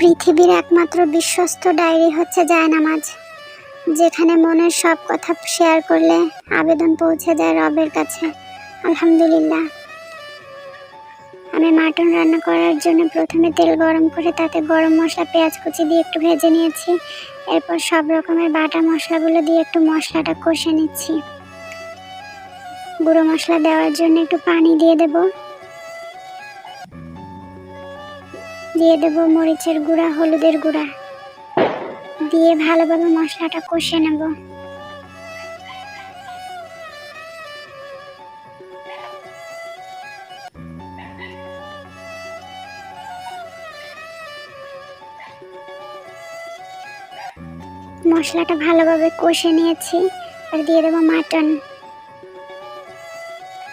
পৃথিবীর একমাত্র বিশ্বস্ত ডায়েরি হচ্ছে জায়নামাজ, যেখানে মনের সব কথা শেয়ার করলে আবেদন পৌঁছে যায় রবের কাছে। আলহামদুলিল্লাহ। আমি মাটন রান্না করার জন্য প্রথমে তেল গরম করে তাতে গরম মশলা, পেঁয়াজ কুচি দিয়ে একটু ভেজে নিয়েছি। এরপর সব রকমের বাটা মশলাগুলো দিয়ে একটু মশলাটা কষে নিচ্ছি। গুঁড়ো মশলা দেওয়ার জন্য একটু পানি দিয়ে দেব। দিয়ে দেব মরিচের গুঁড়া, হলুদের গুঁড়া। দিয়ে ভালোভাবে মশলাটা কষে নেব। মশলাটা ভালোভাবে কষে নিয়েছি আর দিয়ে দেবো মাটন।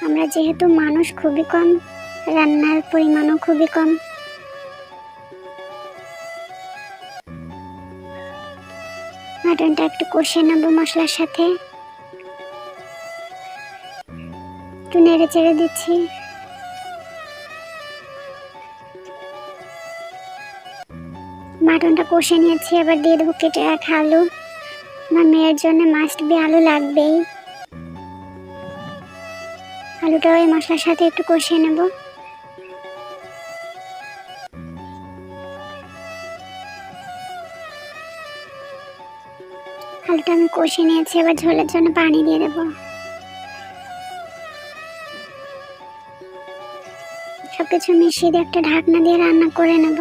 আমরা যেহেতু মানুষ খুবই কম, রান্নার পরিমাণও খুবই কম। মাটনটা একটু কষে নেব মশলার সাথে। একটু নেড়ে চেড়ে দিচ্ছি। মাটনটা কষে নিয়েছি, এবার দিয়ে দেবো কেটে রাখা আলু। আমার মেয়ের জন্য মাস্ট বি আলু লাগবেই। আলুটাও এই মশলার সাথে একটু কষিয়ে নেব। আলুটা আমি কষিয়ে নিয়েছি, এবার ঝোলের জন্য পানি দিয়ে দেবো। সবকিছু মিশিয়ে দিয়ে একটা ঢাকনা দিয়ে রান্না করে নেব।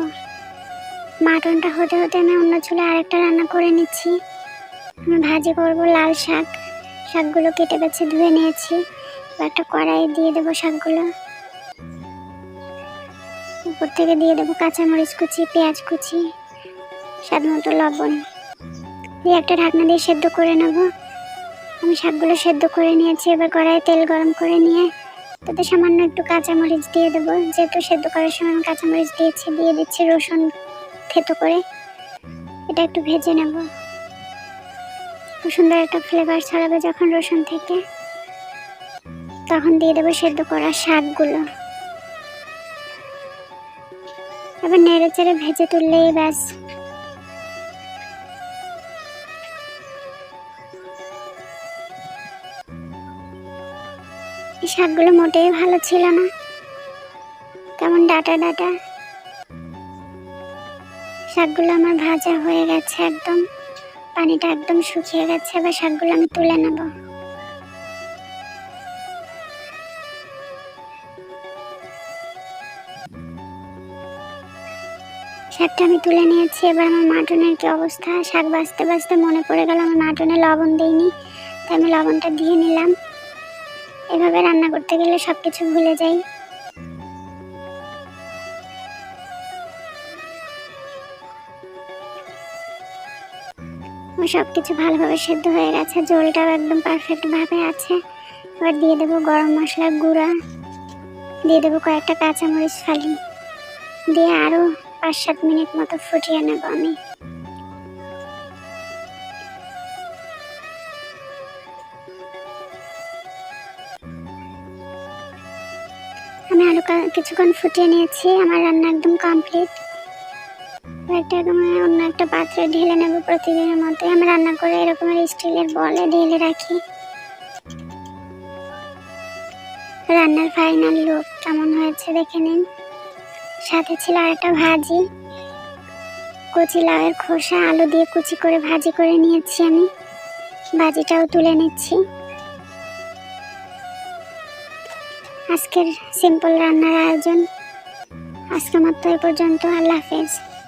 মাটনটা হতে হতে আমি অন্য চুলে আরেকটা রান্না করে নিচ্ছি। আমি ভাজি করব লাল শাক। শাকগুলো কেটে বেছে ধুয়ে নিয়েছি। একটা কড়াই দিয়ে দেবো শাকগুলো। উপর থেকে দিয়ে দেবো কাঁচামরিচ কুচি, পেঁয়াজ কুচি স্বাদ মতো লবণ। দিয়ে একটা ঢাকনা দিয়ে সেদ্ধ করে নেব। আমি শাকগুলো সেদ্ধ করে নিয়েছি, এবার কড়াই তেল গরম করে নিয়ে তাতে সামান্য একটু কাঁচামরিচ দিয়ে দেবো। যেহেতু সেদ্ধ করার সময় আমি কাঁচামরিচ দিয়েছি, দিয়ে দিচ্ছি রসুন থেতো করে। এটা একটু ভেজে নেব। খুব সুন্দর একটা ফ্লেভার ছড়াবে যখন রসুন থেকে। তখন দিয়ে দেবো সেদ্ধ করা শাকগুলো। এবার নেড়ে চেড়ে ভেজে তুললেই ব্যাস। শাকগুলো মোটেই ভালো ছিল না। কেমন ডাটা ডাটা। শাকগুলো আমার ভাজা হয়ে গেছে একদম। পানিটা একদম শুকিয়ে গেছে, এবার শাকগুলো আমি তুলে নেব। শাকটা আমি তুলে নিয়েছি, এবার আমার মাটনের কি অবস্থা? শাক বাঁচতে বাঁচতে মনে পড়ে গেল, আমার মাটনে লবণ দিইনি। তাই আমি লবণটা দিয়ে নিলাম। এভাবে রান্না করতে গেলে সব কিছু ভুলে যাই। সব কিছু ভালোভাবে সেদ্ধ হয়ে গেছে জলটাও একদম পারফেক্ট ভাবে আছে। এবার দিয়ে দেবো গরম মশলা গুঁড়া। দিয়ে দেবো কয়েকটা কাঁচামরিচ ফালি। দিয়ে আরও পাঁচ সাত মিনিট মতো ফুটিয়ে নেব আমি। আমি আলু কিছুক্ষণ ফুটিয়ে নিয়েছি, আমার রান্না একদম কমপ্লিট একটা একদম, অন্য একটা পাত্রে ঢেলে নেব প্রতিদিনের মতো আমি রান্না করে এরকমের স্টিলের বলে ঢেলে রাখি। রান্নার ফাইনাল লুক কেমন হয়েছে দেখে নিন। সাথে ছিল আরেকটা ভাজি। কচি লাউয়ের খোসা, আলু দিয়ে কুচি করে ভাজি করে নিয়েছি আমি। ভাজিটাও তুলে নিচ্ছি। আজকের সিম্পল রান্নার আয়োজন। আজকে মাত্র এ পর্যন্ত। আল্লাহ হাফেজ।